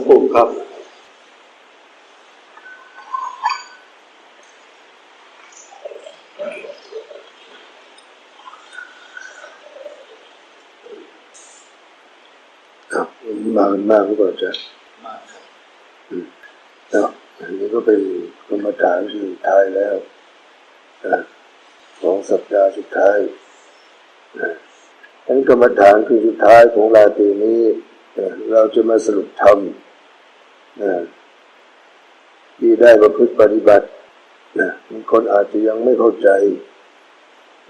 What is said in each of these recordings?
งปู่ครับ ครับวันนี้มากันมากหรือเปล่าจ๊ะมาครับแล้วอันนี้ก็เป็นกรรมฐานสุดท้ายแล้วของสัปดาห์สุดท้ายนะอันนี้กรรมฐานคือสุดท้ายของราตรีนี้ เราจะมาสรุปธรรม ที่ได้ประพฤติปฏิบัตินะบางคนอาจจะยังไม่เข้าใจ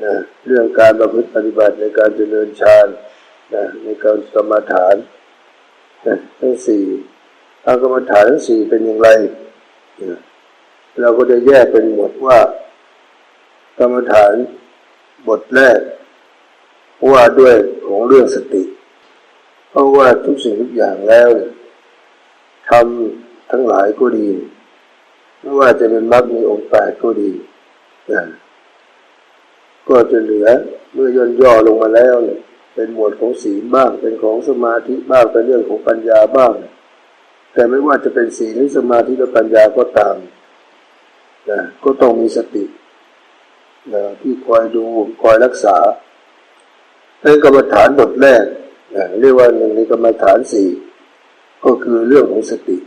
นะเรื่องการประพฤติปฏิบัติในการเจริญฌานนะในการสมาฐานนะทั้งสี่อากรรมฐานทั้งสี่เป็นอย่างไรนะเราก็จะแยกเป็นหมวดว่ากรรมฐานบทแรก ว่าด้วยของเรื่องสติ เพราะว่าทุกสิ่งทุกอย่างแล้วเนี่ย ทำทั้งหลายก็ดี ไม่ว่าจะเป็นมรรคมีองค์แปดก็ดีนะก็จะเหลือเมื่อย่นย่อลงมาแล้วเนี่ยเป็นหมวดของศีลบ้าง เป็นของสมาธิบ้างเป็นเรื่องของปัญญาบ้าง แต่ไม่ว่าจะเป็นศีลหรือสมาธิหรือปัญญาก็ตามนะก็ต้องมีสตินะที่คอยดูคอยรักษาในกรรมฐานบทแรกนะเรียกว่าหนึ่งในกรรมฐานสี่ ก็คือเรื่องของสติ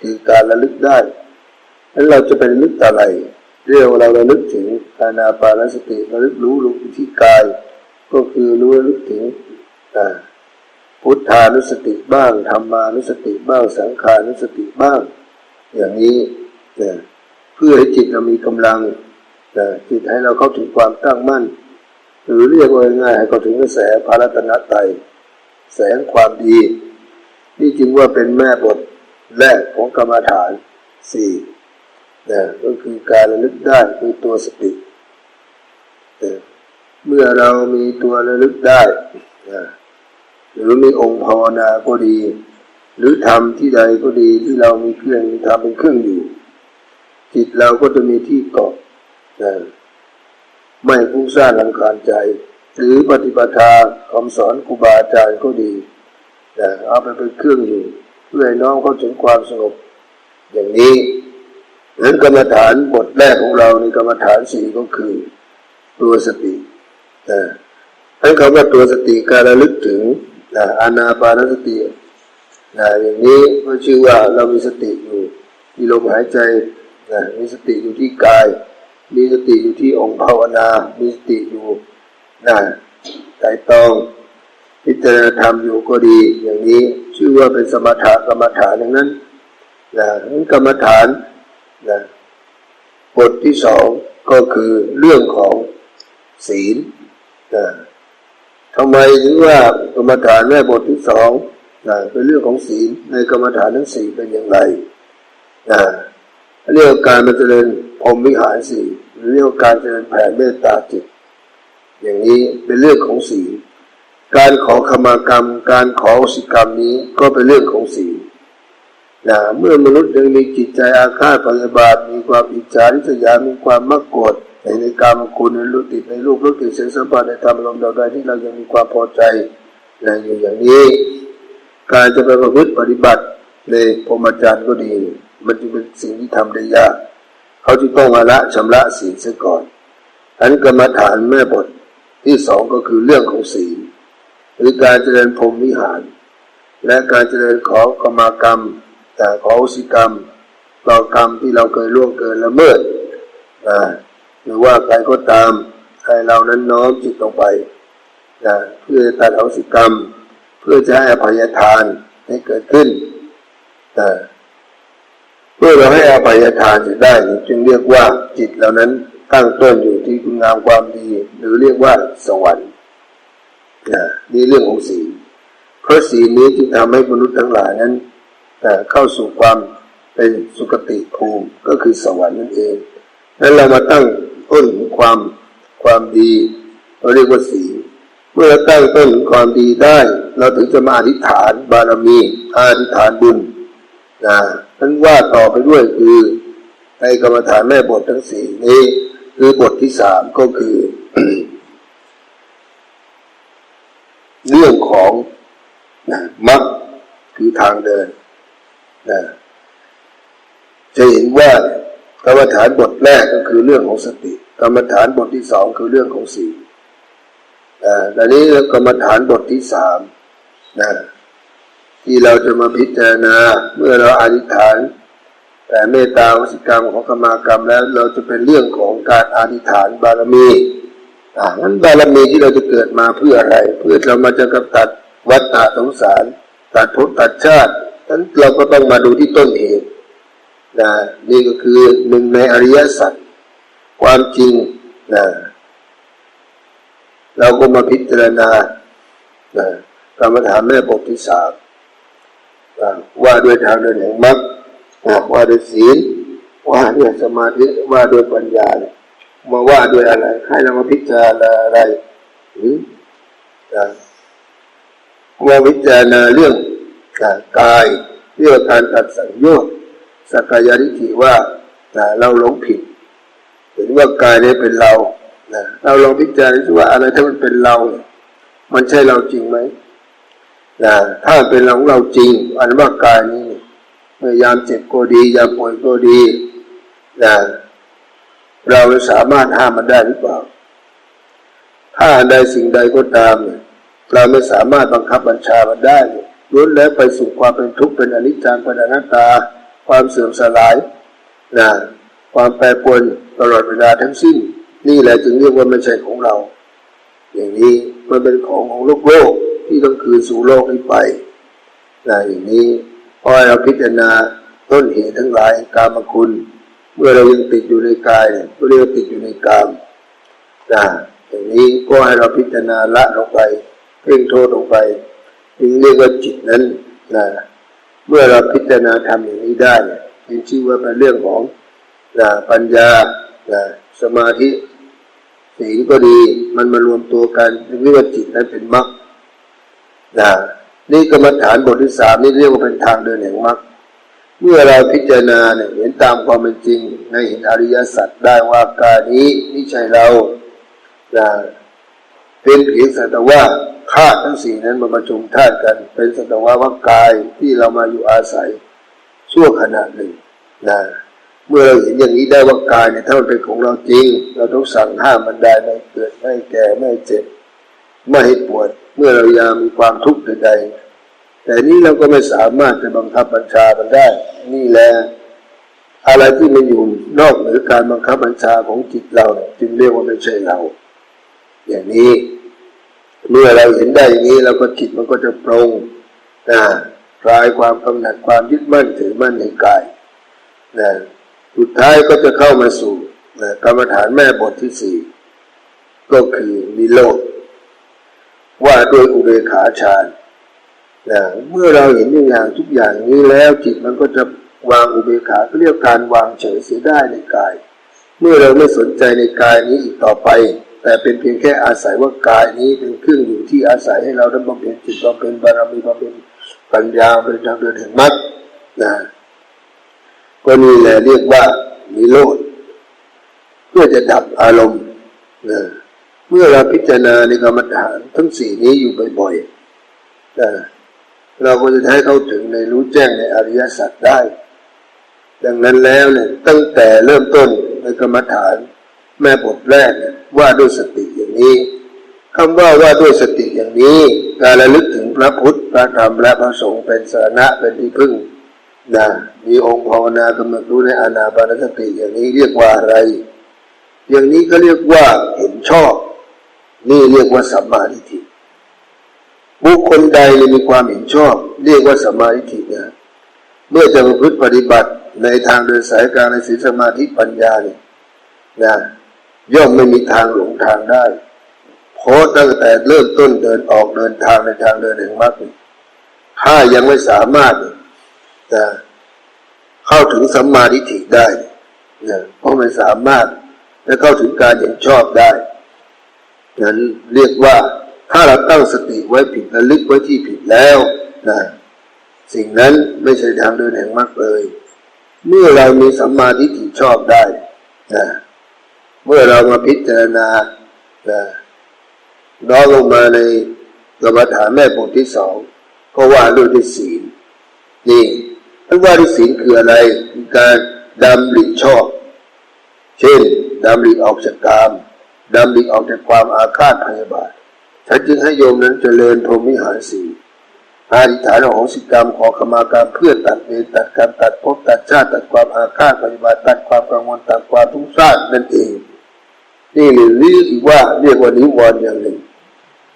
คือการระลึกได้แล้วเราจะเป็นระลึกอะไร เรียกว่าเราระลึกถึงอานาปานสติระลึกรู้รู้ที่กาย ก็คือรู้ระลึกถึงอ่าพุทธานุสติบ้างธรรมานุสติบ้างสังขานุสติบ้าง อย่างนี้นะเพื่อให้จิตเรามีกำลังนะจิตให้เราเข้าถึงความตั้งมั่น หรือเรียกว่าง่ายๆให้เข้าถึงกระแสพระรัตนตรัยแสงความดี นี่จึงว่าเป็นแม่บทแรกของกรรมฐานสี่นะก็คือการระลึกได้คือตัวสตินะเมื่อเรามีตัวระลึกได้นะหรือมีองค์ภาวนาก็ดี หรือทำที่ใดก็ดีที่เรามีเครื่องทำเป็นเครื่องอยู่ จิตเราก็จะมีที่เกาะนะไม่ฟุ้งซ่านลังคาญใจ หรือปฏิปทาคำสอนครูบาอาจารย์ก็ดี นะเอาไปเป็นเครื่องอยู่เพื่อให้น้องเขาถึงความสงบ อย่างนี้นั้นกรรมฐานบทแรกของเราในกรรมฐานสี่ก็คือตัวสตินะทั้นคำว่าตัวสติการระลึกถึงนะอานาปานสตินะอย่างนี้ก็ชื่อว่าเรามีสติอยู่มีลมหายใจนะมีสติอยู่ที่กาย มีสติอยู่ที่องค์ภาวนา มีสติอยู่นะใจตอง พิจารณาธรรมอยู่ก็ดี อย่างนี้ชื่อว่าเป็นสมถะกรรมฐานอย่างนั้นนะนั้นกรรมฐานนะบทที่สองก็คือเรื่องของศีลนะทำไมถึงว่ากรรมฐานแม่บทที่สองนะเป็นเรื่องของศีลในกรรมฐานทั้งสี่เป็นอย่างไรนะเรียกการมาเจริญพรหมวิหารสี่หรือเรียกการเจริญแผ่เมตตาจิต อย่างนี้เป็นเรื่องของศีล การขอขมากรรม การขอสิกรรมนี้ก็เป็นเรื่องของศีลนะเมื่อมนุษย์ยังมีจิตใจอาฆาตพยาบาทมีความอิจฉาริษยา มีความมักโกรธในกรรมคุณในรูปติดในรูปรูปติดเสียงสัมผัสในธรรมลมเดาใดที่เรายังมีความพอใจนะอยู่อย่างนี้ การจะไปประพฤติปฏิบัติในพรหมจรรย์ก็ดี มันจะเป็นสิ่งที่ทำได้ยาก เขาจะต้องมาละชำระศีลเสียก่อนอันกรรมฐานแม่บทที่สองก็คือเรื่องของศีล หรือการเจริญพรมวิหาร และการเจริญขอกรรมกรรมแต่ขออุสิกรรมต่อกรรมที่เราเคยล่วงเกินละเมิดนะหรือว่าใครก็ตามให้เรานั้นน้อมจิตลงไปนะเพื่อตัดอโหสิกรรม เพื่อจะให้อภัยทานให้เกิดขึ้นนะเมื่อเราให้อภัยทานจะได้จึงเรียกว่าจิตเหล่านั้นตั้งต้นอยู่ที่คุณงามความดี หรือเรียกว่าสวรรค์ นะนี่เรื่องของศีลเพราะศีลนี้จึงทำให้มนุษย์ทั้งหลายนั้นเข้าสู่ความเป็นสุคติภูมิก็คือสวรรค์นั่นเองนั้นเรามาตั้งต้นความความดีเราเรียกว่าศีลเมื่อตั้งต้นความดีได้ เราถึงจะมาอธิษฐานบารมีอธิษฐานบุญนะนั้นว่าต่อไปด้วยคือในกรรมฐานแม่บททั้งสี่นี้คือบทที่สามก็คือ เรื่องของนะมรรคคือทางเดินนะจะเห็นว่ากรรมฐานบทแรกก็คือเรื่องของสติ กรรมฐานบทที่สองคือเรื่องของศีนะแต่นี้กรรมฐานบทที่สามนะที่เราจะมาพิจารณาเมื่อเราอธิษฐาน แต่เมตตาวสิกรรมของกรรมากรรมแล้ว เราจะเป็นเรื่องของการอธิษฐานบารมี อ่านั้นบารมีที่เราจะเกิดมาเพื่ออะไร เพื่อเรามาจะกำตัดวัฏฏะสงสาร ตัดภพตัดชาตินั้นเราก็ต้องมาดูที่ต้นเหตุนะนี่ก็คือหนึ่งในอริยสัจความจริงนะเราก็มาพิจารณานะกรรมฐานแม่บทที่สามนะว่าด้วยทางเดินแห่งมรรคว่าด้วยศีลว่าด้วยสมาธิว่าด้วยปัญญาเนี่ย มาว่าด้วยอะไร ให้เรามาพิจารณาอะไรหรือมาพิจารณาเรื่องกายเรื่องการตัดสังโยชน์สกายริธิว่าเราหลงผิดเห็นว่ากายนี้เป็นเราเราลองพิจารณาว่าอะไรถ้ามันเป็นเรา มันใช่เราจริงไหมถ้าเป็นเราของเราจริง อันว่ากายนี้เมื่อยามเจ็บก็ดียามป่วยก็ดีนะ เราสามารถห้ามมันได้หรือเปล่า ถ้าใดสิ่งใดก็ตามเนี่ยเราไม่สามารถบังคับบัญชามันได้ล้วนแล้วไปสู่ความเป็นทุกข์เป็นอนิจจังเป็นอนัตตา ความเสื่อมสลายนะความแปรปรวนตลอดเวลาทั้งสิ้น นี่แหละจึงเรียกว่าไม่ใช่ของเรา อย่างนี้มันเป็นของของโลกโลกที่ต้องคืนสู่โลกนี้ไปนะอย่างนี้พอเราพิจารณาต้นเหตุทั้งหลายกามคุณ เมื่อเรายังติดอยู่ในกายเนี่ยก็เรียกติดอยู่ในกามนะอย่างนี้ก็ให้เราพิจารณาละลงไปเพ่งโทษลงไปจึงเรียกว่าจิตนั้นนะเมื่อเราพิจารณาทำอย่างนี้ได้เนี่ยจึงชื่อว่าเป็นเรื่องของนะปัญญานะสมาธิศีลก็ดีมันมารวมตัวกันเรียกว่าจิตนั้นเป็นมรรคนะนี่กรรมฐานบทที่สามนี่เรียกว่าเป็นทางเดินแห่งมรรค เมื่อเราพิจารณาเนี่ยเห็นตามความเป็นจริง ในเห็นอริยสัจได้ว่ากายนี้นี่ใช่เรานะเป็นเพียงสัตว่าธาตุทั้งสี่นั้นมาประชุมธาตุกัน เป็นสัตว์ว่าว่ากายที่เรามาอยู่อาศัยชั่วขณะหนึ่งนะเมื่อเราเห็นอย่างนี้ได้ว่ากายเนี่ยถ้ามันเป็นของเราจริง เราต้องสั่งห้ามมันได้ไม่เกิดไม่แก่ไม่เจ็บ ไม่ให้ปวด เมื่อเรายามมีความทุกข์ใดๆ แต่นี้เราก็ไม่สามารถจะบังคับบัญชามันได้ นี่แหละอะไรที่มันอยู่นอกเหนือการบังคับบัญชาของจิตเราจึงเรียกว่าไม่ใช่เรา อย่างนี้เมื่อเราเห็นได้อย่างนี้เราก็จิตมันก็จะปรงนะคลายความกำหนัดความยึดมั่นถือมั่นในกายนะสุดท้ายก็จะเข้ามาสู่นะกรรมฐานแม่บทที่สี่ก็คือมีโลกว่าโดยอุเบกขาฌาน นะเมื่อเราเห็นอย่างทุกอย่างนี้แล้วจิตมันก็จะวางอุเบกขาเรียกการวางเฉยเสียได้ในกาย เมื่อเราไม่สนใจในกายนี้อีกต่อไป แต่เป็นเพียงแค่อาศัยว่ากายนี้เป็นเครื่องอยู่ที่อาศัยให้เราได้บำเพ็ญจิตบำเพ็ญบารมีบำเพ็ญปัญญาเป็นทางเดินแห่งมรรคนะก็นี่แหละเรียกว่ามีโลดเพื่อจะดับอารมณ์นะเมื่อเราพิจารณาในกรรมฐานทั้งสี่นี้อยู่บ่อยๆนะ เราก็จะให้เข้าถึงในรู้แจ้งในอริยสัจได้ ดังนั้นแล้วเนี่ยตั้งแต่เริ่มต้นในกรรมฐาน แม่บทแรกว่าด้วยสติอย่างนี้คำว่าว่าด้วยสติอย่างนี้ การระลึกถึงพระพุทธพระธรรมและพระสงฆ์เป็นสาระเป็นที่พึ่งนะมีองค์ภาวนากำหนดรู้ในอนาปานสติอย่างนี้เรียกว่าอะไร อย่างนี้ก็เรียกว่าเห็นชอบ นี่เรียกว่าสัมมาทิฏฐิ บุคคลใดมีความเห็นชอบ เรียกว่าสมาธินะเมื่อจะประพฤติปฏิบัติในทางเดินสายการในศีลสมาธิปัญญาเนี่ยนะย่อมไม่มีทางหลงทางได้เพราะตั้งแต่เริ่มต้นเดินออกเดินทางในทางเดินแห่งมรรคถ้ายังไม่สามารถจะเข้าถึงสัมมาทิฏฐิได้เนี่ยเพราะไม่สามารถจะเข้าถึงการเห็นชอบได้นั้นเรียกว่า ถ้าเราตั้งสติไว้ผิดระลึกไว้ที่ผิดแล้วนะสิ่งนั้นไม่ใช่ทางเดินแห่งมรรคเลย เมื่อเรามีสัมมาทิฏฐิชอบได้นะเมื่อเรามาพิจารณานะน้อมลงมาในกรรมฐานแม่บทที่สองก็ว่าด้วยที่ศีลนี่อันว่าด้วยศีลคืออะไรคือการดำริชอบ เช่นดำริออกจากกามดำริออกจากความอาฆาตพยาบาท ฉันจึงให้โยมนั้นเจริญพรหมวิหารสีอธิฐานอโหสิกรรมขอขมากรรมเพื่อตัดเวรตัดกรรมตัดภพตัดชาติตัดความอาฆาตพยาบาทตัดความกังวลตัดความทุกข์ร้อนนั่นเอง นี่หรือเรียกอีกว่าเรียกว่านิวรณ์อย่างหนึ่ง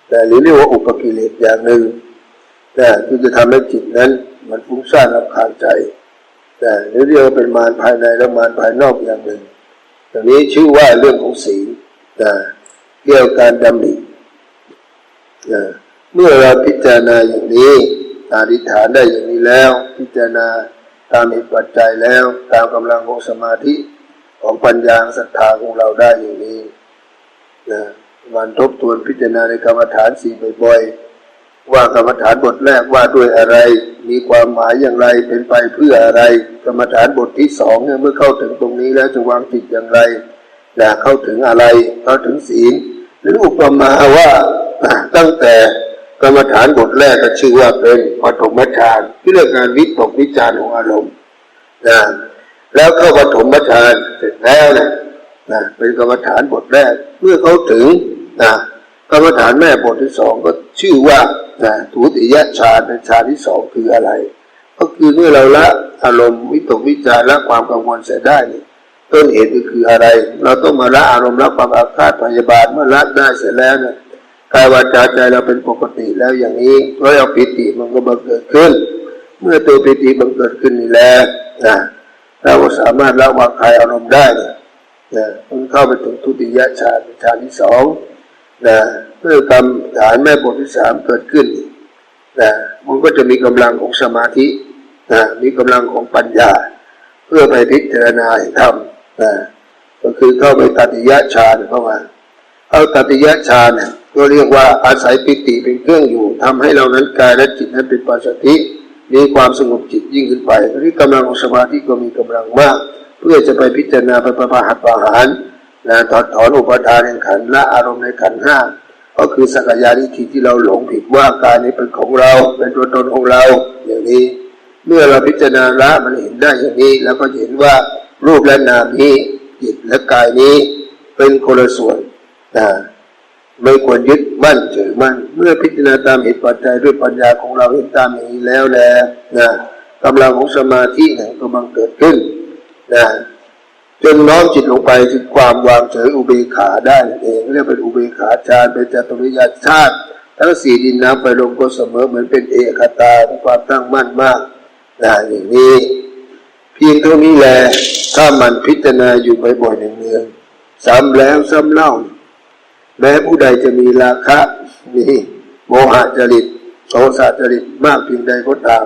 แต่หรือเรียกว่าอุปกิเลสอย่างหนึ่งแต่ที่จะทำให้จิตนั้น มันฟุ้งซ่านรำคาญใจแต่หรือเรียกว่าเป็นมารภายในและมารภายนอกอย่างหนึ่งอย่างนี้ชื่อว่าเรื่องของศีลนะเกี่ยวกับการดำริ เมื่อเราพิจารณาอย่างนี้อธิษฐานได้อย่างนี้แล้ว พิจารณาตามเหตุปัจจัยแล้ว ตามกำลังของสมาธิของปัญญาศรัทธาของเราได้อย่างนี้นะมันทบทวนพิจารณาในกรรมฐานสี่บ่อยๆ ว่ากรรมฐานบทแรกว่าด้วยอะไร มีความหมายอย่างไรเป็นไปเพื่ออะไร กรรมฐานบทที่สองเนี่ยเมื่อเข้าถึงตรงนี้แล้วจะวางจิตอย่างไรนะเข้าถึงอะไรเข้าถึงศีลหรืออุปมาว่า ตั้งแต่กรรมฐานบทแรกก็ชื่อว่าเป็นปฐมฌานที่เรื่องการวิตกวิจารณ์ของอารมณ์นะแล้วเข้าปฐมฌานเสร็จแล้วนะนะเป็นกรรมฐานบทแรกเมื่อเขาถึงนะกรรมฐานแม่บทที่สองก็ชื่อว่านะทุติยฌานเป็นฌานที่สองคืออะไร ก็คือเมื่อเราละอารมณ์วิตกวิจารณ์ละความกังวลเสียได้เนี่ยต้นเหตุก็คืออะไร เราต้องมาละอารมณ์ละความอาฆาตพยาบาทเมื่อละได้เสร็จแล้วเนี่ย กายวาจาใจเราเป็นปกติแล้วอย่างนี้ร้อยเอาปิติมันก็บังเกิดขึ้น เมื่อตัวปิติบังเกิดขึ้นนี่แล้วนะเราสามารถละวางคายอารมณ์ได้นะนะมันเข้าไปถึงทุติยฌานฌานที่สองนะเมื่อกรรมฐานแม่บทที่สามเกิดขึ้นนะมันก็จะมีกำลังของสมาธินะมีกำลังของปัญญา เพื่อไปพิจารณาให้ทำนะก็คือเข้าไปตัติยฌานเข้ามาเอาตัติยฌานเนี่ย ก็เรียกว่าอาศัยปิติเป็นเครื่องอยู่ทำให้เรานั้นกายและจิตนั้นเป็นปัจสติมีความสงบจิตยิ่งขึ้นไปที่กำลังของสมาธิก็มีกำลังมาก เพื่อจะไปพิจารณาไปประพาหัดประหารนะถอดถอนอุปทานในขันละอารมณ์ในขันห้าก็คือสักยาทิฏฐิที่เราหลงผิดว่ากายนี้เป็นของเรา เป็นตัวตนของเรา อย่างนี้ เมื่อเราพิจารณาละมันเห็นได้อย่างนี้ แล้วก็เห็นว่ารูปและนามนี้จิตและกายนี้เป็นคนละส่วนนะ ไม่ควรยึดมั่นถือมั่น เมื่อพิจารณาตามเหตุปัจจัยด้วยปัญญาของเราเห็นตามอย่างนี้แล้วแลนะกำลังของสมาธิเนี่ยก็บังเกิดขึ้นนะจนน้อมจิตลงไปถึงความวางเฉยอุเบกขาได้เองเรียกเป็นอุเบกขาฌานเป็นจตุริยชาติทั้งสี่ดินน้ำไปลมก็เสมอเหมือนเป็นเอกตามีความตั้งมั่นมากนะอย่างนี้ เพียงเท่านี้แหละถ้ามันพิจารณาอยู่บ่อยๆเนืองๆซ้ำแล้วซ้ำเล่า แม้ผู้ใดจะมีราคะมีโมหะจริตโทสะจริตมากเพียงใดก็ตาม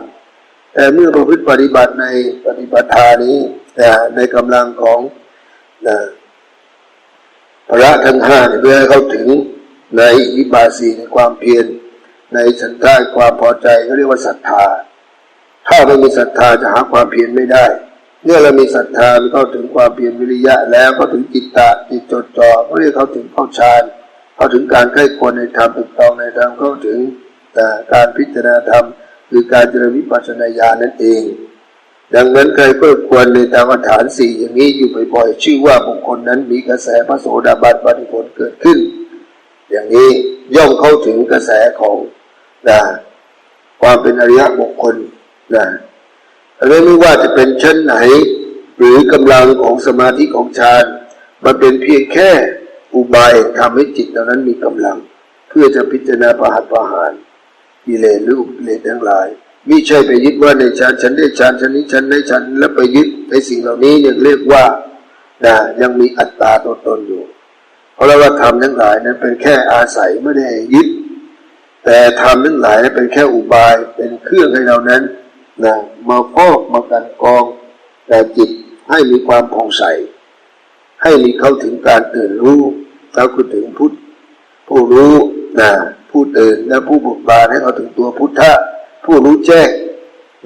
แต่เมื่อประพฤติปฏิบัติในปฏิปทานี้นะในกำลังของนะพระทั้งห้าเพื่อให้เขาถึงในอิบาสีในความเพียรในสันทาความพอใจเขาเรียกว่าศรัทธา ถ้าไม่มีศรัทธาจะหาความเพียรไม่ได้ เมื่อเรามีศรัทธาเข้าถึงความเพียรวิริยะแล้วก็ถึงจิตตะจิตจดจ่อเขาเรียกเขาถึงเข้าฌาน เข้าถึงการใกล้ควรในธรรมถูกต้องในธรรมเข้าถึงการพิจารณาธรรมคือการเจริญวิปัสสนาญาณนั่นเอง ดังนั้นใครเพื่อควรในตามฐานสี่อย่างนี้อยู่บ่อยๆชื่อว่าบุคคลนั้นมีกระแสพระโสดาบันปฏิผลเกิดขึ้น อย่างนี้ย่อมเข้าถึงกระแสของนะความเป็นอริยบุคคลนะแล้วไม่ว่าจะเป็นชั้นไหน หรือกำลังของสมาธิของฌานมันเป็นเพียงแค่ อุบายทำให้จิตเหล่านั้นมีกำลัง เพื่อจะพิจารณาประหัตประหารกิเลสหรืออุกิเลสทั้งหลายมิใช่ไปยึดว่าในฌานฉันได้ฌานฉันนี้ฉันได้ฉันแล้วไปยึดในสิ่งเหล่านี้ยังเรียกว่านะยังมีอัตตาตัวตนอยู่ เพราะเราว่าธรรมทั้งหลายนั้นเป็นแค่อาศัยไม่ได้ยึด แต่ธรรมทั้งหลายนั้นเป็นแค่อุบายเป็นเครื่องให้เรานั้นนะมาฟอกมากันกองแต่จิตให้มีความผ่องใส ให้มีเข้าถึงการตื่นรู้เราคือถึงพุทธผู้รู้นะผู้ตื่นและผู้บุกบานให้เขาถึงตัวพุทธะผู้รู้แจ้ง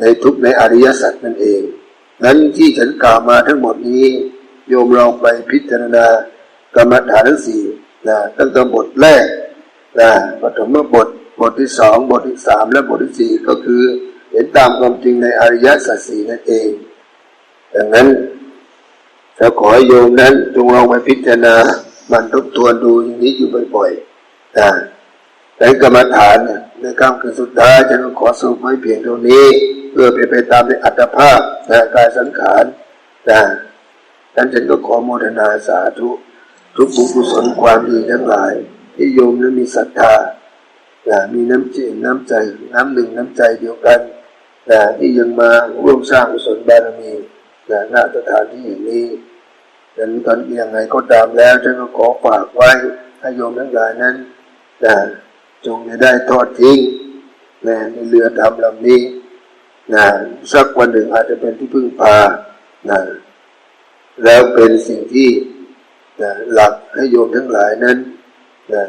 ในทุกในอริยสัจนั่นเอง นั้นที่ฉันกล่าวมาทั้งหมดนี้ โยมลองไปพิจารณากรรมฐานทั้งสี่นะตั้งแต่บทแรกนะปฐมบทบทที่สองบทที่สามและบทที่สี่ก็คือ เห็นตามความจริงในอริยสัจสี่นั่นเอง ดังนั้น จะขอให้โยมนั้นจงลองไปพิจารณา มันทบทวนดูอย่างนี้อยู่บ่อยๆนะในกรรมฐานเนี่ยในคำคือสุดท้ายฉันก็ขอสรุปไว้เพียงเท่านี้ เพื่อไปนไปตามในอัตภาพนะกายสังขารนะดังนั้นฉันก็ขอโมทนาสาธุ ทุกบุญกุศลความดีทั้งหลาย ที่โยมนั้นมีศรัทธานะมีน้ำจิตน้ำใจน้ำหนึ่งน้ำใจเดียวกันนะที่ยังมาร่วมสร้างกุศลบารมีนะณสถานที่แห่งนี้ ดังนั้นตอนยังไงก็ตามแล้วฉันก็ขอฝากไว้ให้โยมทั้งหลายนั้นนะจงจะได้ทอดทิ้งนะในเรือทำลำนี้นะสักวันหนึ่งอาจจะเป็นที่พึ่งพานะแล้วเป็นสิ่งที่นะหลักให้โยมทั้งหลายนั้นนะ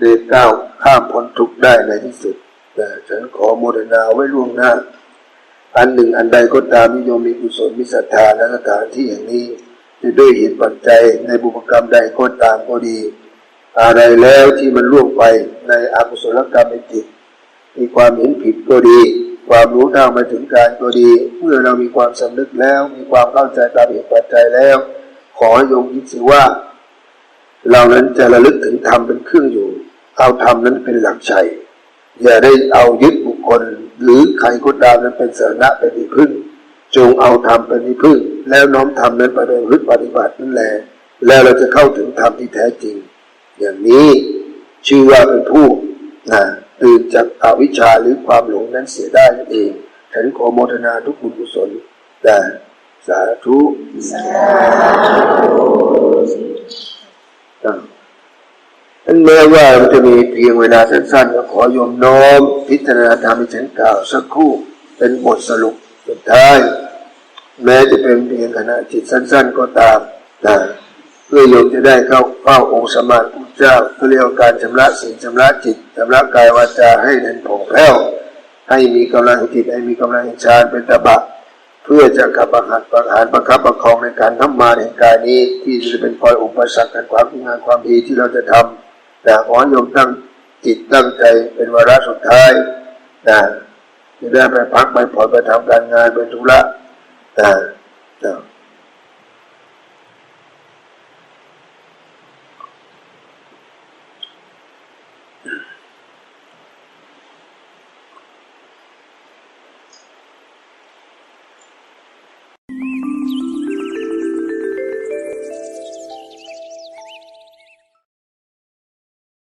ได้ก้าวข้ามพ้นทุกข์ได้ในที่สุดนะฉันขอโมทนาไว้ล่วงหน้า อันหนึ่งอันใดก็ตามนิยมมีกุศลมีศรัทธาและสถานที่อย่างนี้ จะด้วยเหตุปัจจัยในบุพกรรมใดก็ตามก็ดี อะไรแล้วที่มันล่วงไปในอกุศลกรรมในจิต มีความเห็นผิดก็ดี ความรู้เท่าไมาถึงการก็ดี เมื่อเรามีความสำนึกแล้ว มีความเข้าใจตามเหตุปัจจัยแล้ว ขอให้โยมคิดสิว่าเรานั้นจะระลึกถึงธรรมเป็นเครื่องอยู่ เอาธรรมนั้นเป็นหลักชัยอย่าได้เอายึดบุคคล หรือใครก็ตามนั้นเป็นสาระเป็นที่พึ่ง จงเอาธรรมเป็นที่พึ่งแล้วน้อมธรรมนั้นไปเป็นพฤติปฏิบัตินั่นแหละแล้วเราจะเข้าถึงธรรมที่แท้จริง อย่างนี้ชื่อว่าเป็นผู้นะตื่นจากอวิชชาหรือความหลงนั้นเสียได้นั่นเองฉันขอโมทนาทุกบุญกุศลแต่สาธุอ่าอันแม้ว่ามันจะมีเพียงเวลาสั้นๆก็ขอยมน้อม พิจารณาธรรมที่ฉันกล่าวสักครู่เป็นบทสรุปสุดท้าย แม้จะเป็นเพียงขณะจิตสั้น ๆ ก็ตามนะเพื่อโยมจะได้เข้าเฝ้าองค์สมาพุทธเจ้าเพื่อเรียกว่าการชำระสิ่งชำระจิตชำระกายวาจาให้เด่นผ่องแผ้วให้มีกำลังจิตให้มีกำลังฌานเป็นตบะ เพื่อจะขับประหัตประหารประคับประคองในการทำมาในกายนี้ที่จะเป็นคอยอุปสรรคกันความงานความดีที่เราจะทำแต่ขอโยมตั้งจิตตั้งใจเป็นวาระสุดท้ายนะจะได้ไปพักไปผ่อนไปทำการงานเป็นธุระ นะนะ